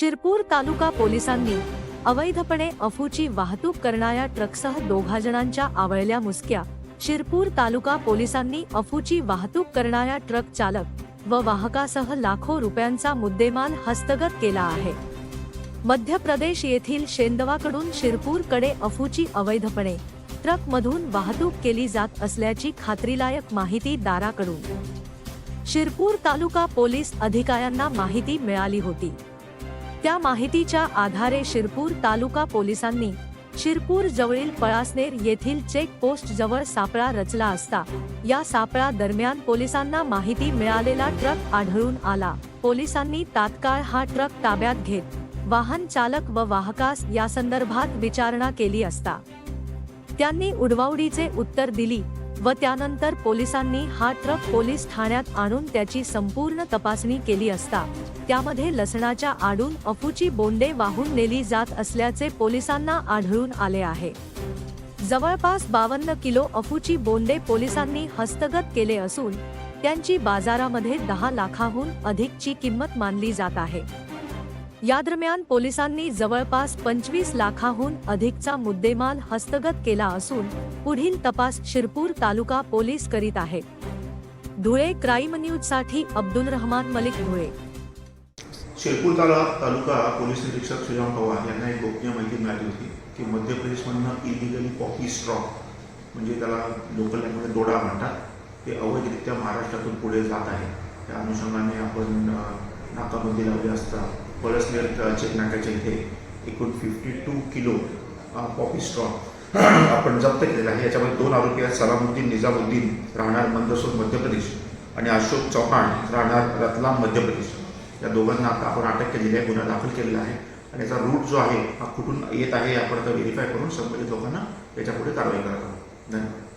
शिरपूर तालुका पोलिसांनी अवैधपणे अफूची वाहतूक करणाऱ्या ट्रकसह दोघा जणांच्या आवळल्या मुसक्या शिरपूर तालुका पोलिसांनी अफूची वाहतूक करणाऱ्या ट्रक चालक व वाहकासह लाखो रुपयांचा मुद्देमाल हस्तगत केला आहे. मध्य प्रदेश येथील शेंदवाकडून शिरपूरकडे अफूची अवैधपणे ट्रकमधून वाहतूक केली जात असल्याची खात्रीलायक माहिती दाराकडून. शिरपूर तालुका पोलीस अधिकाऱ्यांना माहिती मिळाली होती. त्या माहितीच्या आधारे शिरपूर तालुका पोलिसांनी शिरपूर जवळील पळासनेर येथील चेक पोस्ट जवळ सापळा रचला असता. या सापळा दरम्यान पोलिसांना माहिती मिळालेला ट्रक आढळून आला. पोलिसांनी तात्काळ हा ट्रक ताब्यात घेत वाहन चालक व वाहकास या संदर्भात विचारणा केली असता. त्यांनी उडवाउडीचे उत्तर दिली. व त्यानंतर पोलिसांनी हा ट्रक पोलीस ठाण्यात आणून त्याची संपूर्ण तपासणी केली असता. त्यामध्ये लसणाच्या आडून अफूची बोंडे वाहून नेली जात असल्याचे पोलिसांना आढळून आले आहे. जवळपास बावन्न किलो अफूची बोंडे पोलिसांनी हस्तगत केले असून त्यांची बाजारामध्ये दहा लाखाहून अधिकची किंमत मानली जात आहे. या दरम्यान पोलिसांनी जवळपास पंचवीस लाखाहून अधिकचा मुद्देमाल हस्तगत केला असून पुढील तपास शिरपूर तालुका पोलीस करीत आहेत धुळे क्राईम न्यूजसाठी अब्दुल रहमान मलिक धुळे. शिरपूर तालुका तालुका पोलीस निरीक्षक श्रीराम पवार यांना एक गोपनीय माहिती मिळाली होती की मध्य प्रदेशमधनं इलिगली पॉपी स्ट्रॉ म्हणजे त्याला लोकल लँग्वेज डोडा म्हणतात ते अवैधरित्या महाराष्ट्रातून पुढे जात आहे. त्या अनुषंगाने आपण नाकाबंदी लावली असता पळसनेर अ, चेक इथे एकूण fifty two kilo poppy straw आपण जप्त केलेला आहे. याच्यामध्ये दोन आरोपी आहेत. सलामुद्दीन निजामुद्दीन राहणार मंदसोर मध्य प्रदेश आणि अशोक चव्हाण राहणार रतलाम मध्य प्रदेश या दोघांना आता आपण अटक केलेली आहे. गुन्हा दाखल केलेला आहे. आणि याचा रूट जो आहे हा कुठून येत आहे आपण आता व्हेरीफाय करून संबंधित लोकांना याच्यापुढे कारवाई करत आहोत. धन्यवाद.